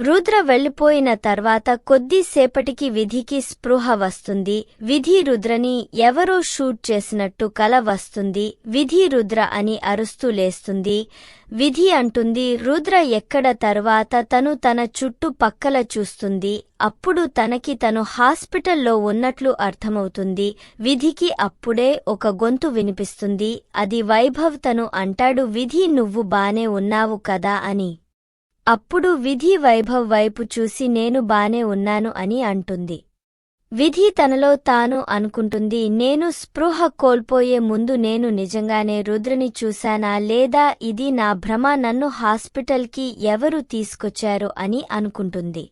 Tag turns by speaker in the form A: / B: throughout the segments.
A: రుద్ర వెళ్ళిపోయిన తర్వాత కొద్దిసేపటికి విధికి స్పృహ వస్తుంది. విధి రుద్రని ఎవరో షూట్ చేసినట్టు కల వస్తుంది. విధి రుద్ర అని అరుస్తూ లేస్తుంది. విధి అంటుంది రుద్ర ఎక్కడ తర్వాత తను తన చుట్టూ పక్కల చూస్తుంది. అప్పుడు తనకి తను హాస్పిటల్లో ఉన్నట్లు అర్థమవుతుంది. విధికి అప్పుడే ఒక గొంతు వినిపిస్తుంది. అది వైభవ్ తను అంటాడు విధి నువ్వు బానే ఉన్నావు కదా అని. అప్పుడు విధి వైభవ్ వైపు చూసి నేను బానే ఉన్నాను అని అంటుంది. విధి తనలో తాను అనుకుంటుంది నేను స్పృహ కోల్పోయే ముందు నేను నిజంగానే రుద్రని చూశానా లేదా ఇది నా భ్రమ నన్ను హాస్పిటల్కి ఎవరు తీసుకొచ్చారు అని అనుకుంటుంది.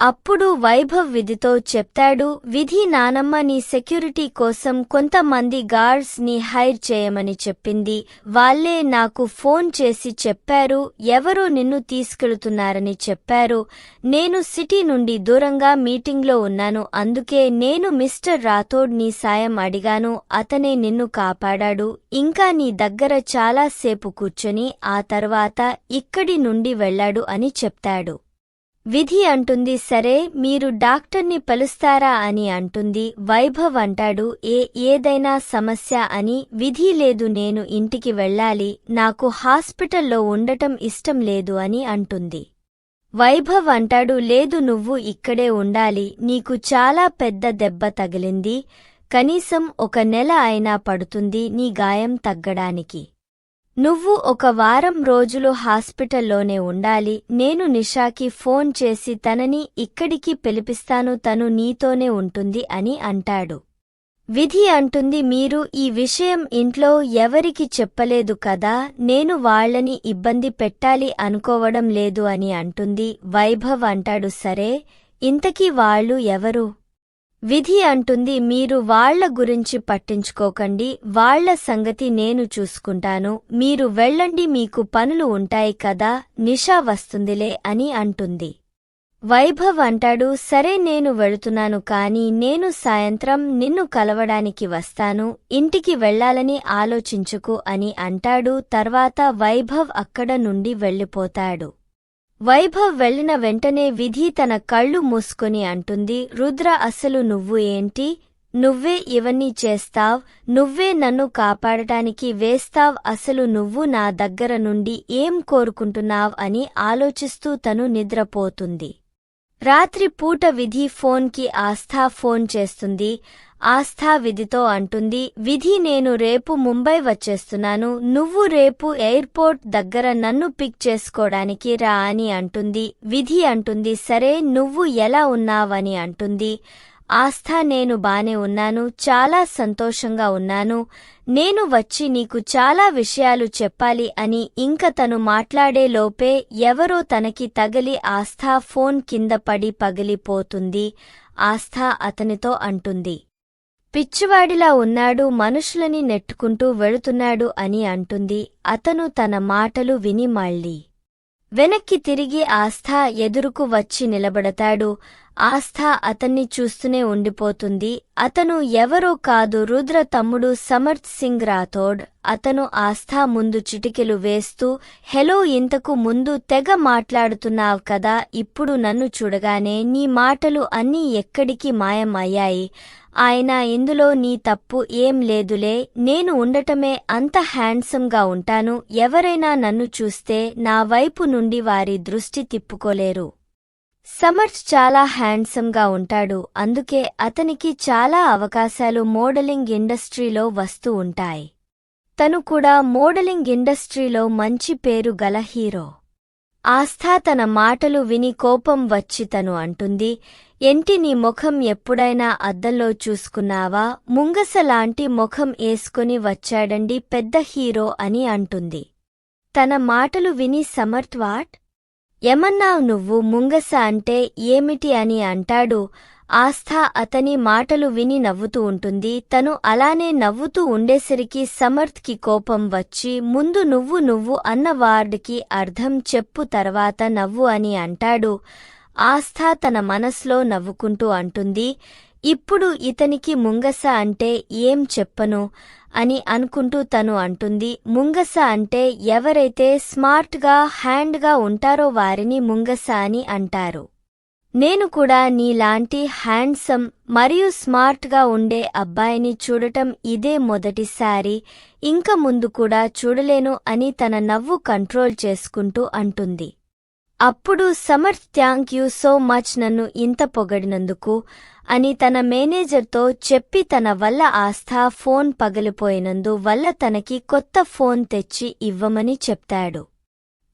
A: అప్పుడు వైభవ్ విధితో చెప్తాడు విధి నానమ్మ నీ సెక్యూరిటీ కోసం కొంతమంది గార్డ్స్ని హైర్ చేయమని చెప్పింది. వాళ్ళే నాకు ఫోన్ చేసి చెప్పారు ఎవరో నిన్ను తీసుకెళుతున్నారని చెప్పారు. నేను సిటీ నుండి దూరంగా మీటింగ్లో ఉన్నాను అందుకే నేను మిస్టర్ రాథోడ్ నీ సాయం అడిగాను అతనే నిన్ను కాపాడాడు. ఇంకా నీ దగ్గర చాలాసేపు కూర్చొని ఆ తర్వాత ఇక్కడి నుండి వెళ్ళాడు అని చెప్తాడు. విధి అంటుంది సరే మీరు డాక్టర్ని పిలుస్తారా అని అంటుంది. వైభవ్ అంటాడు ఏ ఏదైనా సమస్య అని విధి లేదు నేను ఇంటికి వెళ్ళాలి నాకు హాస్పిటల్లో ఉండటం ఇష్టం లేదు అని అంటుంది. వైభవ్ అంటాడు లేదు నువ్వు ఇక్కడే ఉండాలి నీకు చాలా పెద్ద దెబ్బ తగిలింది కనీసం ఒక నెల అయినా పడుతుంది నీ గాయం తగ్గడానికి. నువ్వు ఒక వారం రోజులు హాస్పిటల్లోనే ఉండాలి. నేను నిషాకి ఫోన్ చేసి తనని ఇక్కడికి పిలిపిస్తాను తను నీతోనే ఉంటుంది అని అంటాడు. విధి అంటుంది మీరు ఈ విషయం ఇంట్లో ఎవరికి చెప్పలేదు కదా నేను వాళ్ళని ఇబ్బంది పెట్టాలి అనుకోవడం లేదు అని అంటుంది. వైభవ్ అంటాడు సరే ఇంతకీ వాళ్ళు ఎవరు? విధి అంటుంది మీరు వాళ్ళ గురించి పట్టించుకోకండి వాళ్ళ సంగతి నేను చూసుకుంటాను మీరు వెళ్ళండి మీకు పనులు ఉంటాయి కదా నిషా వస్తుందిలే అని అంటుంది. వైభవ్ అంటాడు సరే నేను వెళుతున్నాను కాని నేను సాయంత్రం నిన్ను కలవడానికి వస్తాను ఇంటికి వెళ్ళాలని ఆలోచించుకు అని అంటాడు తర్వాత వైభవ్ అక్కడ నుండి వెళ్ళిపోతాడు. వైభవ్ వెళ్ళిన వెంటనే విధి తన కళ్ళు మూసుకొని అంటుంది రుద్ర అసలు నువ్వు ఏంటి? నువ్వే ఇవన్నీ చేస్తావ్ నువ్వే నన్ను కాపాడటానికి వేస్తావ్ అసలు నువ్వు నా దగ్గర నుండి ఏం కోరుకుంటున్నావ్ అని ఆలోచిస్తూ తను నిద్రపోతుంది. రాత్రి పూట విధి ఫోన్కి ఆస్థా ఫోన్ చేస్తుంది. ఆస్థా విధితో అంటుంది విధి నేను రేపు ముంబై వచ్చేస్తున్నాను. నువ్వు రేపు ఎయిర్పోర్ట్ దగ్గర నన్ను పిక్ చేసుకోవడానికి రా అని అంటుంది. విధి అంటుంది సరే నువ్వు ఎలా ఉన్నావని అంటుంది. ఆస్థా నేను బానే ఉన్నాను చాలా సంతోషంగా ఉన్నాను. నేను వచ్చి నీకు చాలా విషయాలు చెప్పాలి అని ఇంక తను మాట్లాడేలోపే ఎవరో తనకి తగిలి ఆస్థా ఫోన్ కింద పడి పగిలిపోతుంది. ఆస్థా అతనితో అంటుంది. పిచ్చివాడిలా ఉన్నాడు మనుషులని నెట్టుకుంటూ వెళుతున్నాడు అని అంటుంది. అతను తన మాటలు విని మళ్ళీ వెనక్కి తిరిగి ఆస్థా ఎదురుకు వచ్చి నిలబడతాడు. ఆస్థ అతన్ని చూస్తూనే ఉండిపోతుంది. అతను ఎవరో కాదు రుద్ర తమ్ముడు సమర్థ్ సింగ్ రాథోడ్. అతను ఆస్థా ముందు చిటికెలు వేస్తూ హెలో ఇంతకు ముందు తెగ మాట్లాడుతున్నావు కదా ఇప్పుడు నన్ను చూడగానే నీ మాటలు అన్నీ ఎక్కడికి మాయం అయ్యాయి ఆయన ఇందులో నీ తప్పు ఏం లేదులే నేను ఉండటమే అంత హ్యాండ్సమ్గా ఉంటాను. ఎవరైనా నన్ను చూస్తే నా వైపు నుండి వారి దృష్టి తిప్పుకోలేరు. సమర్థ్ చాలా హ్యాండ్సమ్గా ఉంటాడు. అందుకే అతనికి చాలా అవకాశాలు మోడలింగ్ ఇండస్ట్రీలో వస్తూ ఉంటాయి. తను కూడా మోడలింగ్ ఇండస్ట్రీలో మంచి పేరు గల హీరో. ఆస్థా తన మాటలు విని కోపం వచ్చి తను అంటుంది ఎంటి నీ ముఖం ఎప్పుడైనా అద్దంలో చూసుకున్నావా? ముంగసలాంటి ముఖం ఏసుకుని వచ్చాడండి పెద్ద హీరో అని అంటుంది. తన మాటలు విని సమర్త్ వాట్? ఏమన్నావు నువ్వు ముంగస అంటే ఏమిటి అని అంటాడు. ఆస్థ అతని మాటలు విని నవ్వుతూ ఉంటుంది. తను అలానే నవ్వుతూ ఉండేసరికి సమర్థ్కి కోపం వచ్చి ముందు నువ్వు నువ్వు అన్న వార్డ్కి అర్థం చెప్పు తర్వాత నవ్వు అని అంటాడు. ఆస్థ తన మనస్లో నవ్వుకుంటూ అంటుంది. ఇప్పుడు ఇతనికి ముంగస అంటే ఏం చెప్పను? అని అనుకుంటూ తను అంటుంది. ముంగస అంటే ఎవరైతే స్మార్ట్గా హ్యాండ్గా ఉంటారో వారిని ముంగస అని అంటారు. నేను కూడా నీలాంటి హ్యాండ్సమ్ మరియు స్మార్ట్గా ఉండే అబ్బాయిని చూడటం ఇదే మొదటిసారి. ఇంక ముందు కూడా చూడలేను అని తన నవ్వు కంట్రోల్ చేసుకుంటూ అంటుంది. అప్పుడు Samarth thank you so much నన్ను ఇంత పొగడినందుకు అని తన మేనేజర్తో చెప్పి తన వల్ల ఆస్థా ఫోన్ పగిలిపోయినందు వల్ల తనకి కొత్త ఫోన్ తెచ్చి ఇవ్వమని చెప్తాడు.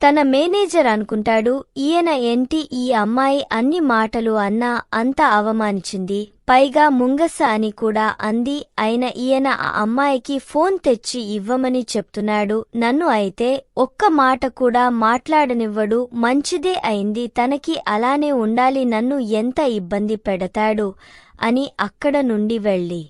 A: తన మేనేజర్ అనుకుంటాడు ఈయన ఏంటి ఈ అమ్మాయి అన్ని మాటలు అన్నా అంతా అవమానించింది. పైగా ముంగస అని కూడా అంది అయిన ఈయన ఆ అమ్మాయికి ఫోన్ తెచ్చి ఇవ్వమని చెప్తున్నాడు. నన్ను అయితే ఒక్క మాట కూడా మాట్లాడనివ్వడు మంచిదే అయింది తనకి అలానే ఉండాలి నన్ను ఎంత ఇబ్బంది పెడతాడు అని అక్కడ నుండి వెళ్ళి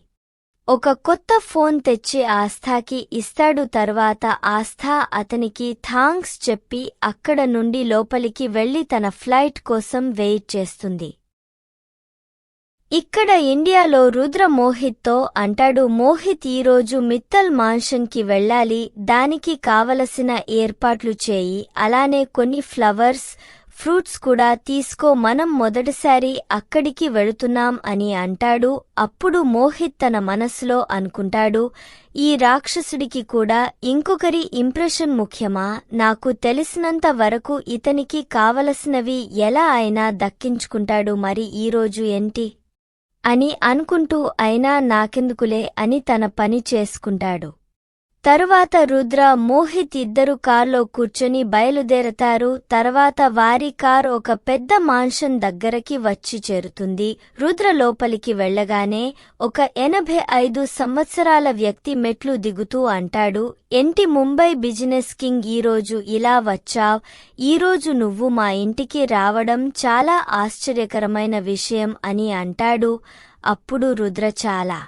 A: ఒక కొత్త ఫోన్ తెచ్చి ఆస్థాకి ఇస్తాడు తర్వాత ఆస్థా అతనికి థాంక్స్ చెప్పి అక్కడ నుండి లోపలికి వెళ్ళి తన ఫ్లైట్ కోసం వెయిట్ చేస్తుంది. ఇక్కడ ఇండియాలో రుద్ర మోహిత్తో అంటాడు మోహిత్ ఈరోజు మిత్తల్ మాన్షన్కి వెళ్ళాలి దానికి కావలసిన ఏర్పాట్లు చేయి అలానే కొన్ని ఫ్లవర్స్ ఫ్రూట్స్ కూడా తీసుకో మనం మొదటిసారి అక్కడికి వెళుతున్నాం అని అంటాడు. అప్పుడు మోహిత్ తన మనసులో అనుకుంటాడు ఈ రాక్షసుడికి కూడా ఇంకొకరి ఇంప్రెషన్ ముఖ్యమా? నాకు తెలిసినంత వరకు ఇతనికి కావలసినవి ఎలా అయినా దక్కించుకుంటాడు మరి ఈరోజు ఏంటి? అని అనుకుంటూ అయినా నాకెందుకులే అని తన పని చేసుకుంటాడు. తరువాత రుద్ర మోహిత్ ఇద్దరు కార్లో కూర్చొని బయలుదేరతారు. తర్వాత వారి కార్ ఒక పెద్ద మాన్షన్ దగ్గరకి వచ్చి చేరుతుంది. రుద్ర లోపలికి వెళ్ళగానే ఒక ఎనభై ఐదు సంవత్సరాల వ్యక్తి మెట్లు దిగుతూ అంటాడు ఎంటి ముంబై బిజినెస్ కింగ్ ఈరోజు ఇలా వచ్చావ్? ఈరోజు నువ్వు మా ఇంటికి రావడం చాలా ఆశ్చర్యకరమైన విషయం అని అంటాడు. అప్పుడు రుద్ర చాలా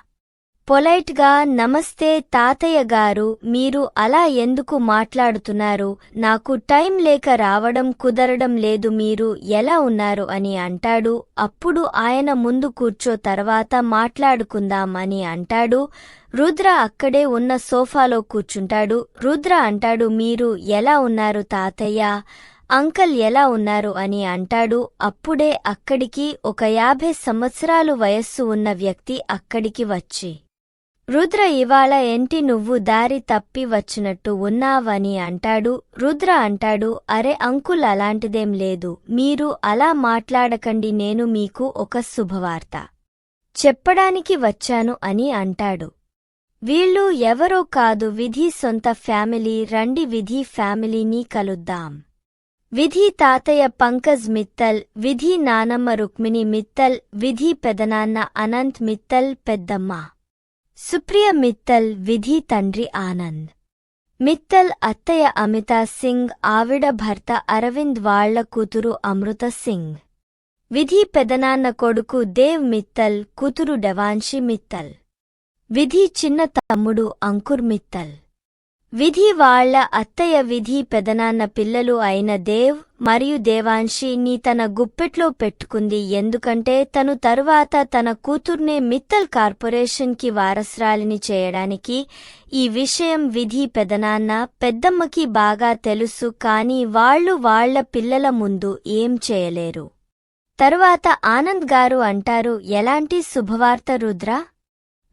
A: పొలైట్గా నమస్తే తాతయ్య గారు మీరు అలా ఎందుకు మాట్లాడుతున్నారు? నాకు టైం లేక రావడం కుదరడం లేదు మీరు ఎలా ఉన్నారు అని అంటాడు. అప్పుడు ఆయన ముందు కూర్చో తర్వాత మాట్లాడుకుందాం అని అంటాడు. రుద్ర అక్కడే ఉన్న సోఫాలో కూర్చుంటాడు. రుద్ర అంటాడు మీరు ఎలా ఉన్నారు తాతయ్య? అంకల్ ఎలా ఉన్నారు అని అంటాడు. అప్పుడే అక్కడికి ఒక యాభై సంవత్సరాలు వయస్సు ఉన్న వ్యక్తి అక్కడికి వచ్చి రుద్ర ఇవాళ ఏంటి నువ్వు దారి తప్పి వచ్చినట్టు ఉన్నావని అంటాడు. రుద్ర అంటాడు అరే అంకుల్ అలాంటిదేం లేదు. మీరు అలా మాట్లాడకండి నేను మీకు ఒక శుభవార్త చెప్పడానికి వచ్చాను అని అంటాడు. వీళ్ళు ఎవరో కాదు విధి సొంత ఫ్యామిలీ రండి విధి ఫ్యామిలీని కలుద్దాం. విధి తాతయ్య పంకజ్ మిత్తల్ విధి నానమ్మ రుక్మిణి మిత్తల్ విధి పెదనాన్న అనంత్ మిత్తల్ పెద్దమ్మ. సుప్రియ మిత్తల్ విధి తండ్రి ఆనంద్ మిత్తల్ అత్తయ్య అమితా సింగ్ ఆవిడ భర్త అరవింద్ వాళ్ళ కూతురు అమృత సింగ్ విధి పెదనాన్న కొడుకు దేవ్ మిత్తల్ కూతురు డెవాన్షి మిత్తల్ విధి చిన్న తమ్ముడు అంకుర్ మిత్తల్ విధి వాళ్ళ అత్తయ్య విధి పెదనాన్న పిల్లలు అయిన దేవ్ మరియు దేవాంశి నీ తన గుప్పెట్లో పెట్టుకుంది ఎందుకంటే తను తరువాత తన కూతుర్నే మిత్తల్ కార్పొరేషన్కి వారసురాలిని చేయడానికి ఈ విషయం విధి పెదనాన్న పెద్దమ్మకి బాగా తెలుసు కాని వాళ్ళు వాళ్ళ పిల్లల ముందు ఏం చేయలేరు. తరువాత ఆనంద్ గారు అంటారు ఎలాంటి శుభవార్త రుద్ర?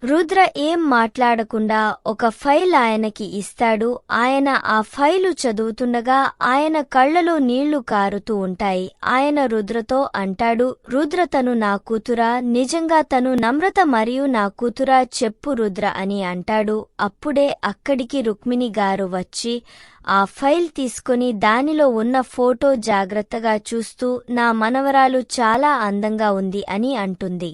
A: రుద్ర ఏం మాట్లాడకుండా ఒక ఫైల్ ఆయనకి ఇస్తాడు. ఆయన ఆ ఫైలు చదువుతుండగా ఆయన కళ్ళలో నీళ్ళు కారుతూ ఉంటాయి. ఆయన రుద్రతో అంటాడు రుద్ర తను నా కూతురా నిజంగా తను నమ్రత మరియు నా కూతురా చెప్పు రుద్ర అని అంటాడు. అప్పుడే అక్కడికి రుక్మిణి గారు వచ్చి ఆ ఫైల్ తీసుకుని దానిలో ఉన్న ఫోటో జాగ్రత్తగా చూస్తూ నా మనవరాలు చాలా అందంగా ఉంది అని అంటుంది.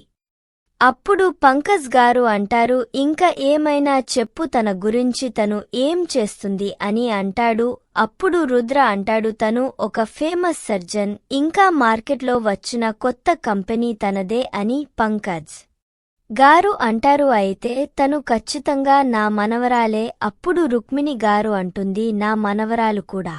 A: అప్పుడు పంకజ్ గారు అంటారు ఇంకా ఏమైనా చెప్పు తన గురించి తను ఏం చేస్తుంది అని అంటాడు. అప్పుడు రుద్ర అంటాడు తను ఒక ఫేమస్ సర్జన్. ఇంకా మార్కెట్లో వచ్చిన కొత్త కంపెనీ తనదే అని పంకజ్ గారు అంటారు. అయితే తను ఖచ్చితంగా నా మనవరాలే. అప్పుడు రుక్మిణి గారు అంటుంది నా మనవరాలు కూడా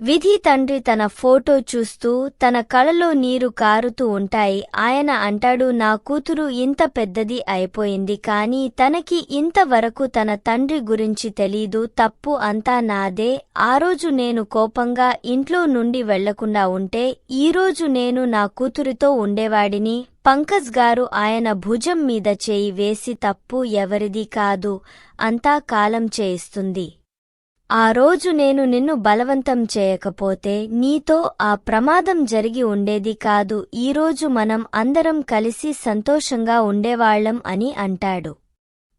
A: విధి తండ్రి తన ఫోటో చూస్తూ తన కళలో నీరు కారుతూ ఉంటాయి. ఆయన అంటాడు నా కూతురు ఇంత పెద్దది అయిపోయింది కానీ తనకి ఇంతవరకు తన తండ్రి గురించి తెలీదు తప్పు అంతా నాదే. ఆ రోజు నేను కోపంగా ఇంట్లో నుండి వెళ్ళకుండా ఉంటే ఈరోజు నేను నా కూతురితో ఉండేవాడిని. పంకజ్ గారు ఆయన భుజం మీద చేయి వేసి తప్పు ఎవరిది కాదు అంతా కాలం చేయిస్తుంది. ఆ రోజు నేను నిన్ను బలవంతం చేయకపోతే నీతో ఆ ప్రమాదం జరిగి ఉండేది కాదు. ఈరోజు మనం అందరం కలిసి సంతోషంగా ఉండేవాళ్ళం అని అంటాడు.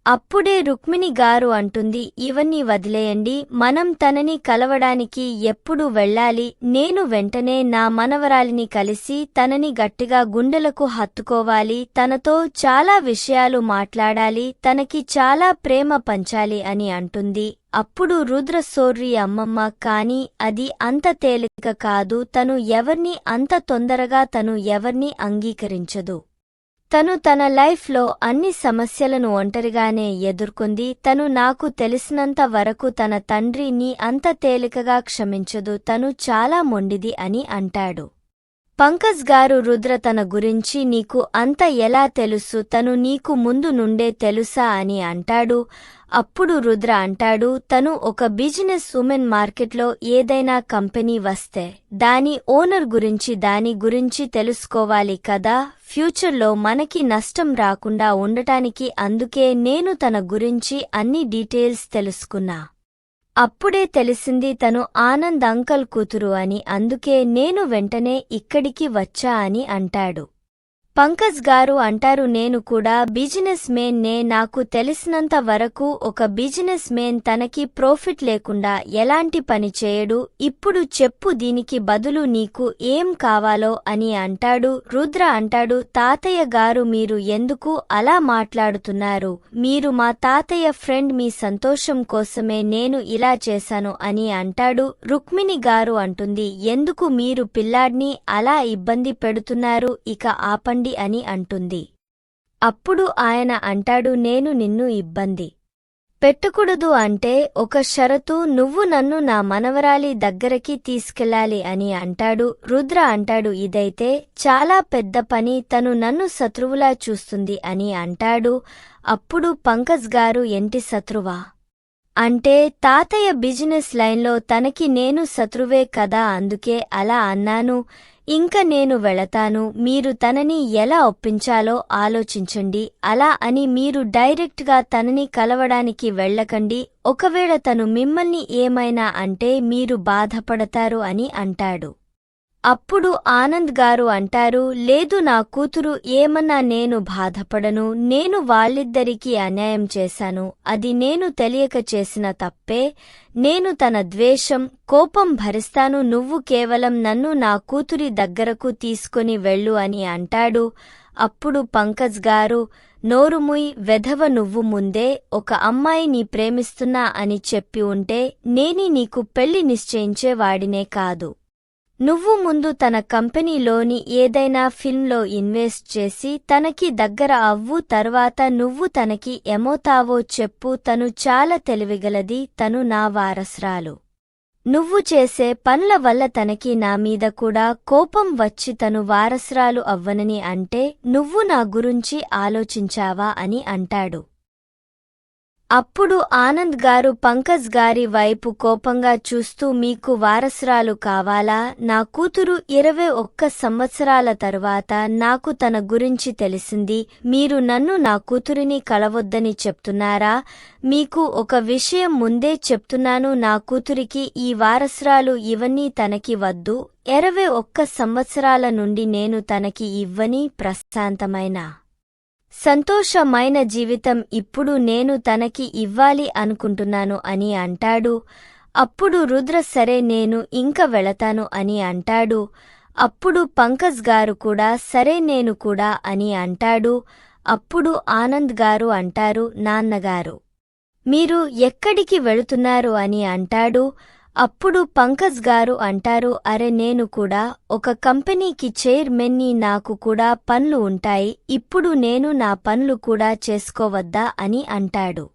A: అప్పుడే రుక్మిణి గారు అంటుంది ఇవన్నీ వదిలేయండి. మనం తనని కలవడానికి ఎప్పుడు వెళ్ళాలి? నేను వెంటనే నా మనవరాలిని కలిసి తనని గట్టిగా గుండెలకు హత్తుకోవాలి. తనతో చాలా విషయాలు మాట్లాడాలి. తనకి చాలా ప్రేమ పంచాలి అని అంటుంది. అప్పుడు రుద్రసోర్రి అమ్మమ్మ కాని అది అంత తేలిక కాదు. తను ఎవర్ని అంత తొందరగా తను ఎవర్ని అంగీకరించదు. తను తన లైఫ్లో అన్ని సమస్యలను ఒంటరిగానే ఎదుర్కొంది. తను నాకు తెలిసినంత వరకు తన తండ్రి నీ అంత తేలికగా క్షమించదు. తను చాలా మొండిది అని అంటాడు. పంకజ్ గారు రుద్ర తన గురించి నీకు అంత ఎలా తెలుసు? తను నీకు ముందు నుండే తెలుసా అని అంటాడు. అప్పుడు రుద్ర అంటాడు తను ఒక బిజినెస్ ఉమెన్ మార్కెట్లో ఏదైనా కంపెనీ వస్తే దాని ఓనర్ గురించి దాని గురించి తెలుసుకోవాలి కదా? ఫ్యూచర్లో మనకి నష్టం రాకుండా ఉండటానికి అందుకే నేను తన గురించి అన్ని డీటెయిల్స్ తెలుసుకున్నా. అప్పుడే తెలిసింది తను ఆనంద్ అంకల్ కూతురు అని అందుకే నేను వెంటనే ఇక్కడికి వచ్చా అని అంటాడు. పంకజ్ గారు అంటారు నేను కూడా బిజినెస్ మేన్ నే నాకు తెలిసినంత వరకు ఒక బిజినెస్ మేన్ తనకి ప్రాఫిట్ లేకుండా ఎలాంటి పని చేయడు. ఇప్పుడు చెప్పు దీనికి బదులు నీకు ఏం కావాలో అని అంటాడు. రుద్ర అంటాడు తాతయ్య గారు మీరు ఎందుకు అలా మాట్లాడుతున్నారు? మీరు మా తాతయ్య ఫ్రెండ్ మీ సంతోషం కోసమే నేను ఇలా చేశాను అని అంటాడు. రుక్మిణి గారు అంటుంది ఎందుకు మీరు పిల్లాడిని అలా ఇబ్బంది పెడుతున్నారు? ఇక ఆపండి. అని అంటుంది. అప్పుడు ఆయన అంటాడు నేను నిన్ను ఇబ్బంది పెట్టకూడదు అంటే ఒక షరతు నువ్వు నన్ను నా మనవరాలి దగ్గరకి తీసుకెళ్ళాలి అని అంటాడు. రుద్ర అంటాడు ఇదైతే చాలా పెద్ద పని తను నన్ను శత్రువులా చూస్తుంది అని అంటాడు. అప్పుడు పంకజ్ గారు ఎంటి శత్రువా? అంటే తాతయ్య బిజినెస్ లైన్లో తనకి నేను శత్రువే కదా అందుకే అలా అన్నాను. ఇంక నేను వెళతాను మీరు తనని ఎలా ఒప్పించాలో ఆలోచించండి అలా అని మీరు డైరెక్ట్గా తనని కలవడానికి వెళ్ళకండి ఒకవేళ తను మిమ్మల్ని ఏమైనా అంటే మీరు బాధపడతారు అని అంటాడు. అప్పుడు ఆనంద్ గారు అంటారు లేదు నా కూతురు ఏమన్నా నేను బాధపడను నేను వాళ్ళిద్దరికీ అన్యాయం చేశాను అది నేను తెలియక చేసిన తప్పే నేను తన ద్వేషం కోపం భరిస్తాను నువ్వు కేవలం నన్ను నా కూతురి దగ్గరకు తీసుకుని వెళ్ళు అని అంటాడు. అప్పుడు పంకజ్ గారు నోరుముయ్ వెధవ నువ్వు ముందే ఒక అమ్మాయిని ప్రేమిస్తున్నా అని చెప్పి ఉంటే నేని నీకు పెళ్ళి నిశ్చయించేవాడినే కాదు. నువ్వు ముందు తన కంపెనీలోని ఏదైనా ఫిల్మ్లో ఇన్వెస్ట్ చేసి తనకి దగ్గర అవ్వు తర్వాత నువ్వు తనకి ఎమోతావో చెప్పు. తను చాలా తెలివిగలది తను నా వారసురాలు. నువ్వు చేసే పనుల వల్ల తనకి నా మీద కూడా కోపం వచ్చి తను వారసురాలు అవ్వనని అంటే నువ్వు నా గురించి ఆలోచించావా అని అంటాడు. అప్పుడు ఆనంద్ గారు పంకజ్ గారి వైపు కోపంగా చూస్తూ మీకు వారసురాలు కావాలా? నా కూతురు ఇరవై ఒక్క సంవత్సరాల తరువాత నాకు తన గురించి తెలిసింది. మీరు నన్ను నా కూతురిని కలవొద్దని చెప్తున్నారా? మీకు ఒక విషయం ముందే చెప్తున్నాను. నా కూతురికి ఈ వారసురాలు ఇవన్నీ తనకి వద్దు. ఇరవై ఒక్క సంవత్సరాల నుండి నేను తనకి ఇవ్వని ప్రశాంతమైన సంతోషమైన జీవితం ఇప్పుడు నేను తనకి ఇవ్వాలి అనుకుంటున్నాను అని అంటాడు. అప్పుడు రుద్ర సరే నేను ఇంక వెళతాను అని అంటాడు. అప్పుడు పంకజ్ గారు కూడా సరే నేను కూడా అని అంటాడు. అప్పుడు ఆనంద్ గారు అంటారు నాన్నగారు మీరు ఎక్కడికి వెళుతున్నారు అని అంటాడు. అప్పుడు పంకజ్ గారు అంటారు అరె నేను కూడా ఒక కంపెనీకి చైర్మన్ని నాకు కూడా పనులు ఉంటాయి ఇప్పుడు నేను నా పనులు కూడా చేసుకోవద్దా? అని అంటాడు.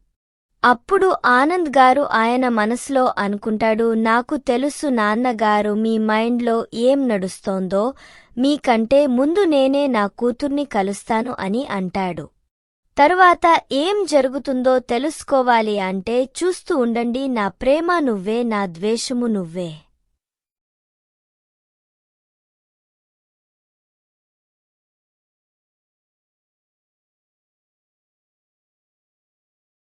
A: అప్పుడు ఆనంద్ గారు ఆయన మనసులో అనుకుంటాడు నాకు తెలుసు నాన్నగారు మీ మైండ్లో ఏం నడుస్తోందో మీకంటే ముందు నేనే నా కూతుర్ని కలుస్తాను అని అంటాడు. తరువాత ఏం జరుగుతుందో తెలుసుకోవాలి అంటే చూస్తూ ఉండండి నా ప్రేమ నువ్వే నా ద్వేషము నువ్వే.